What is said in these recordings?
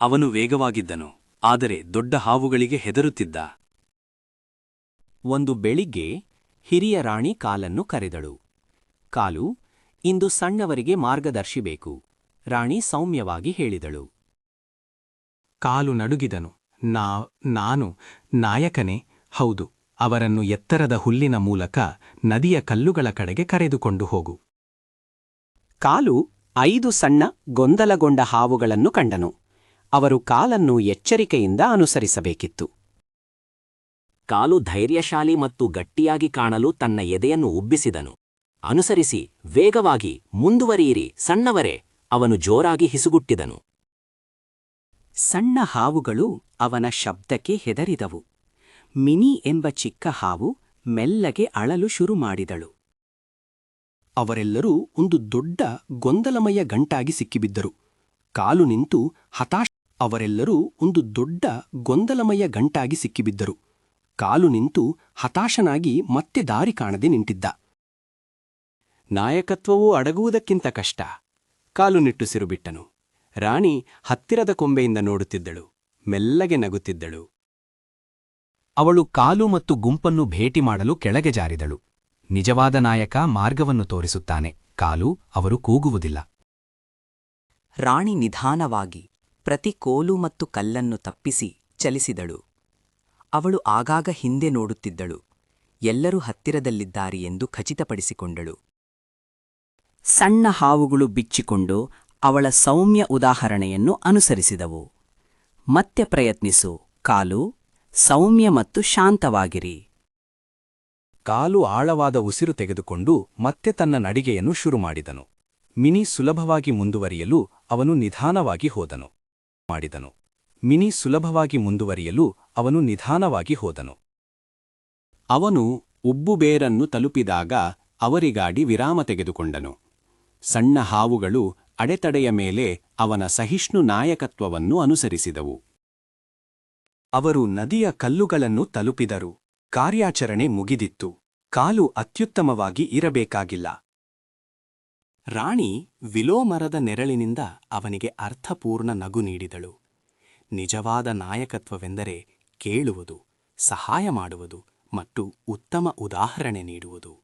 ಅವನು ವೇಗವಾಗಿದ್ದನು, ಆದರೆ ದೊಡ್ಡ ಹಾವುಗಳಿಗೆ ಹೆದರುತ್ತಿದ್ದ. ಒಂದು ಬೆಳಿಗ್ಗೆ ಹಿರಿಯ ರಾಣಿ ಕಾಲನ್ನು ಕರೆದಳು. ಕಾಲು, ಇಂದು ಸಣ್ಣವರಿಗೆ ಮಾರ್ಗದರ್ಶಿ ಬೇಕು, ರಾಣಿ ಸೌಮ್ಯವಾಗಿ ಹೇಳಿದಳು. ಕಾಲು ನಡುಗಿದನು. ನಾ, ನಾನು, ನಾಯಕನೇ, ಹೌದು, ಅವರನ್ನು ಎತ್ತರದ ಹುಲ್ಲಿನ ಮೂಲಕ ನದಿಯ ಕಲ್ಲುಗಳ ಕಡೆಗೆ ಕರೆದುಕೊಂಡು ಹೋಗು. ಕಾಲು ಐದು ಸಣ್ಣ, ಗೊಂದಲಗೊಂಡ ಹಾವುಗಳನ್ನು ಕಂಡನು. ಅವರು ಕಾಲನ್ನು ಎಚ್ಚರಿಕೆಯಿಂದ ಅನುಸರಿಸಬೇಕಿತ್ತು. ಕಾಲು ಧೈರ್ಯಶಾಲಿ ಮತ್ತು ಗಟ್ಟಿಯಾಗಿ ಕಾಣಲು ತನ್ನ ಎದೆಯನ್ನು ಉಬ್ಬಿಸಿದನು. ಅನುಸರಿಸಿ, ವೇಗವಾಗಿ ಮುಂದುವರಿಯಿರಿ, ಸಣ್ಣವರೇ, ಅವನು ಜೋರಾಗಿ ಹಿಸುಗುಟ್ಟಿದನು. ಸಣ್ಣ ಹಾವುಗಳು ಅವನ ಶಬ್ದಕ್ಕೆ ಹೆದರಿದವು. ಮಿನಿ ಎಂಬ ಚಿಕ್ಕ ಹಾವು ಮೆಲ್ಲಗೆ ಅಳಲು ಶುರು ಮಾಡಿದಳು. ಅವರೆಲ್ಲರೂ ಒಂದು ದೊಡ್ಡ ಗೊಂದಲಮಯ ಗಂಟಾಗಿ ಸಿಕ್ಕಿಬಿದ್ದರು. ಕಾಲು ನಿಂತು ಹತಾಶ ಅವರೆಲ್ಲರೂ ಒಂದು ದೊಡ್ಡ ಗೊಂದಲಮಯ ಗಂಟಾಗಿ ಸಿಕ್ಕಿಬಿದ್ದರು. ಕಾಲು ನಿಂತು ಹತಾಶನಾಗಿ ಮತ್ತೆ ದಾರಿ ಕಾಣದೆ ನಿಂತಿದ್ದ. ನಾಯಕತ್ವವೂ ಅಡಗುವುದಕ್ಕಿಂತ ಕಷ್ಟ. ಕಾಲು ನಿಟ್ಟುಸಿರು ಬಿಟ್ಟನು. ರಾಣಿ ಹತ್ತಿರದ ಕೊಂಬೆಯಿಂದ ನೋಡುತ್ತಿದ್ದಳು. ಮೆಲ್ಲಗೆ ನಗುತ್ತಿದ್ದಳು. ಅವಳು ಕಾಲು ಮತ್ತು ಗುಂಪನ್ನು ಭೇಟಿ ಮಾಡಲು ಕೆಳಗೆ ಜಾರಿದಳು. ನಿಜವಾದ ನಾಯಕ ಮಾರ್ಗವನ್ನು ತೋರಿಸುತ್ತಾನೆ. ಕಾಲು ಅವರು ಕೂಗುವುದಿಲ್ಲ. ರಾಣಿ ನಿಧಾನವಾಗಿ ಪ್ರತಿ ಕೋಲು ಮತ್ತು ಕಲ್ಲನ್ನು ತಪ್ಪಿಸಿ ಚಲಿಸಿದಳು. ಅವಳು ಆಗಾಗ ಹಿಂದೆ ನೋಡುತ್ತಿದ್ದಳು. ಎಲ್ಲರೂ ಹತ್ತಿರದಲ್ಲಿದ್ದಾರೆ ಎಂದು ಖಚಿತಪಡಿಸಿಕೊಂಡಳು. ಸಣ್ಣ ಹಾವುಗಳು ಬಿಚ್ಚಿಕೊಂಡು ಅವಳ ಸೌಮ್ಯ ಉದಾಹರಣೆಯನ್ನು ಅನುಸರಿಸಿದವು. ಮತ್ತೆ ಪ್ರಯತ್ನಿಸು, ಕಾಲು, ಸೌಮ್ಯ ಮತ್ತು ಶಾಂತವಾಗಿರಿ. ಕಾಲು ಆಳವಾದ ಉಸಿರು ತೆಗೆದುಕೊಂಡು ಮತ್ತೆ ತನ್ನ ನಡಿಗೆಯನ್ನು ಶುರು ಮಾಡಿದನು ಮಿನಿ ಸುಲಭವಾಗಿ ಮುಂದುವರಿಯಲು ಅವನು ನಿಧಾನವಾಗಿ ಹೋದನು. ಮಾಡಿದನು. ಮಿನಿ ಸುಲಭವಾಗಿ ಮುಂದುವರಿಯಲು ಅವನು ನಿಧಾನವಾಗಿ ಹೋದನು. ಅವನು ಉಬ್ಬುಬೇರನ್ನು ತಲುಪಿದಾಗ ಅವರಿಗಾಡಿ ವಿರಾಮ ತೆಗೆದುಕೊಂಡನು. ಸಣ್ಣ ಹಾವುಗಳು ಅಡೆತಡೆಯ ಮೇಲೆ ಅವನ ಸಹಿಷ್ಣು ನಾಯಕತ್ವವನ್ನು ಅನುಸರಿಸಿದವು. ಅವರು ನದಿಯ ಕಲ್ಲುಗಳನ್ನು ತಲುಪಿದರು. ಕಾರ್ಯಾಚರಣೆ ಮುಗಿದಿತ್ತು. ಕಾಲು ಅತ್ಯುತ್ತಮವಾಗಿ ಇರಬೇಕಾಗಿಲ್ಲ. ರಾಣಿ ವಿಲೋಮರದ ನೆರಳಿನಿಂದ ಅವನಿಗೆ ಅರ್ಥಪೂರ್ಣ ನಗು ನೀಡಿದಳು. ನಿಜವಾದ ನಾಯಕತ್ವವೆಂದರೆ ಕೇಳುವುದು, ಸಹಾಯ ಮಾಡುವುದು ಮತ್ತು ಉತ್ತಮ ಉದಾಹರಣೆ ನೀಡುವುದು.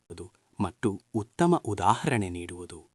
ಮತ್ತು ಉತ್ತಮ ಉದಾಹರಣೆ ನೀಡುವುದು.